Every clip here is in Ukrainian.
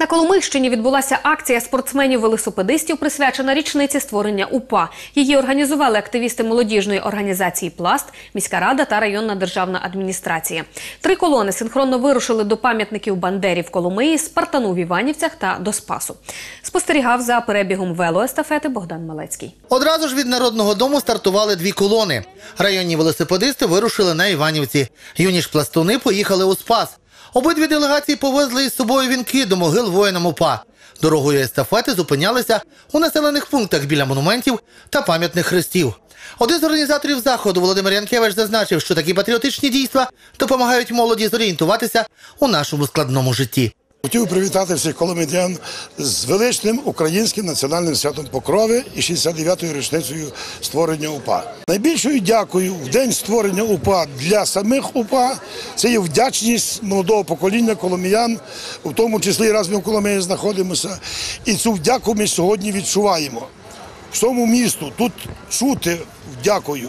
На Коломийщині відбулася акція спортсменів-велосипедистів, присвячена річниці створення УПА. Її організували активісти молодіжної організації Пласт, міська рада та районна державна адміністрація. Три колони синхронно вирушили до пам'ятників Бандері в Коломиї, Спартану в Іванівцях та до Спасу. Спостерігав за перебігом велоестафети Богдан Малецький. Одразу ж від народного дому стартували дві колони. Районні велосипедисти вирушили на Іванівці. Юні ж пластуни поїхали у Спас. Обидві делегації повезли із собою вінки до могил воїнам УПА. Дорогою естафети зупинялися у населених пунктах біля монументів та пам'ятних хрестів. Один з організаторів заходу Володимир Янкевич зазначив, що такі патріотичні дійства допомагають молоді зорієнтуватися у нашому складному житті. Хотів привітати всіх коломидян з величним українським національним святом Покрови і 69-ю річницею створення УПА. Найбільшою дякою в день створення УПА для самих УПА це є вдячність молодого покоління коломиян, в тому числі раз ми в Коломиї знаходимося. І цю вдяку ми сьогодні відчуваємо. В Всьому місту тут чути дякую.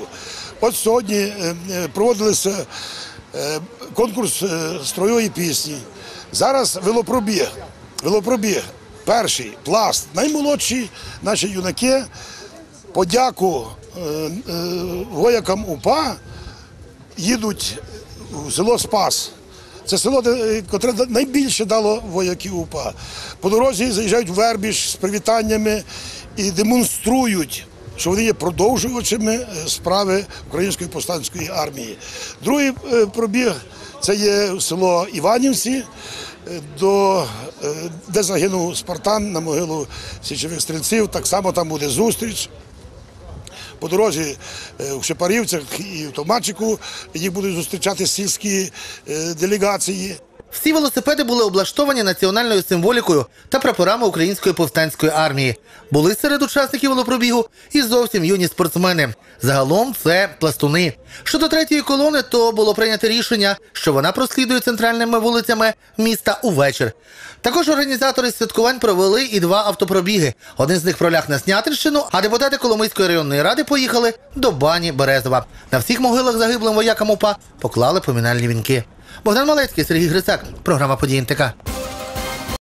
От сьогодні е, е, проводилися конкурс е, стройової пісні. Зараз велопробіг. Велопробіг. Перший пласт. Наймолодші наші юнаки. Подяку е, е, воякам УПА їдуть в село Спас. Це село, е, да- найбільше дало вояків УПА. По дорозі заїжджають в Вербіж з привітаннями і демонструють, що вони є продовжувачами е, справи Української повстанської армії. Другий е, пробіг це є село Іванівці, е, до, де загинув Спартан на могилу січових стрільців. Так само там буде зустріч. По дорозі в Шепарівцях і в Томачику їх будуть зустрічати сільські делегації. Всі велосипеди були облаштовані національною символікою та прапорами Української повстанської армії. Були серед учасників велопробігу і зовсім юні спортсмени. Загалом це пластуни. Щодо третьої колони, то було прийнято рішення, що вона прослідує центральними вулицями міста увечір. Також організатори святкувань провели і два автопробіги. Один з них проляг на Снятинщину, а депутати Коломийської районної ради поїхали до бані Березова. На всіх могилах загиблим воякам УПА поклали помінальні вінки. Богдан Малецький, Сергій Грицак. Програма «Події НТК».